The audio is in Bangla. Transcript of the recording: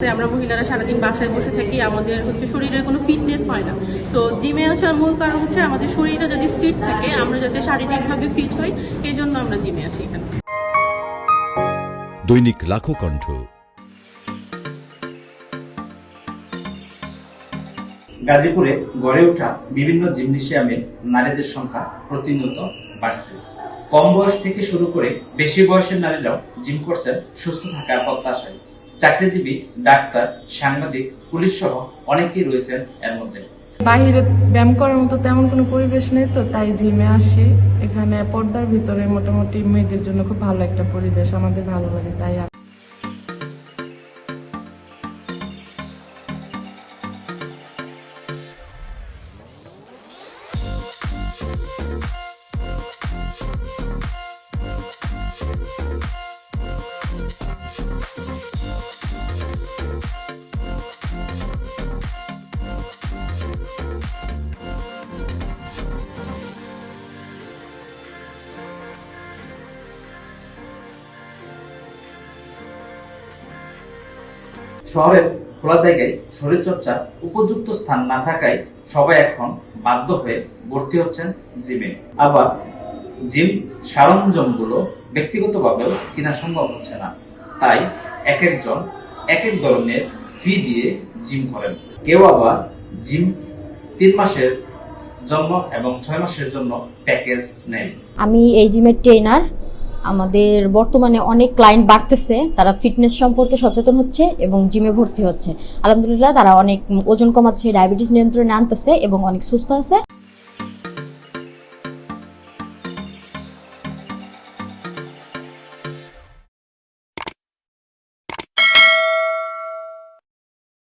আমরা মহিলারা সারাদিন বাসায় বসে থাকি আমাদের হচ্ছে শরীরের কোনো ফিটনেস হয় না। তো জিমে আসার মূল কারণ হচ্ছে আমাদের শরীরটা যদি ফিট থাকে আমরা যাতে শারীরিকভাবে ফিট হই এই জন্য আমরা জিমে আসি এখানে। দৈনিক লাখো কণ্ঠ। গাজীপুরে গড়ে ওঠা বিভিন্ন জিমনেশিয়ামে নারীদের সংখ্যা প্রতিনিয়ত বাড়ছে। কম বয়স থেকে শুরু করে বেশি বয়সের নারীরাও জিম করছেন সুস্থ থাকার প্রত্যাশায়। চাকরিজীবী, ডাক্তার, সাংবাদিক পুলিশ সহ অনেকেই রয়েছেন এর মধ্যে। বাইরে ব্যায়াম করার মতো তেমন কোনো পরিবেশ নেই তো, তাই জিমে আসি। এখানে পর্দার ভিতরে মোটামুটি মেয়েদের জন্য খুব ভালো একটা পরিবেশ, আমাদের ভালো লাগে, তাই শহরের খোলা জায়গায় শরীরচর্চার উপযুক্ত স্থান না থাকায় সবাই এখন বাধ্য হয়ে ভর্তি হচ্ছেন জিমে। আবার জিম সরঞ্জামগুলো ব্যক্তিগতভাবেও কেনা সম্ভব হচ্ছে না। তাই এক একজন এক এক ধরনের ফি দিয়ে জিম করেন। কেউ আবার জিম তিন মাসের জন্য এবং ছয় মাসের জন্য প্যাকেজ নেয়। আমি এই জিমের ট্রেনার আমাদের বর্তমানে অনেক ক্লায়েন্ট বাড়তেছে, তারা ফিটনেস সম্পর্কে সচেতন হচ্ছে এবং জিমে ভর্তি হচ্ছে। আলহামদুলিল্লাহ, তারা অনেক ওজন কমাচ্ছে ডায়াবেটিস নিয়ন্ত্রণে আনতেছে এবং অনেক সুস্থ আছে।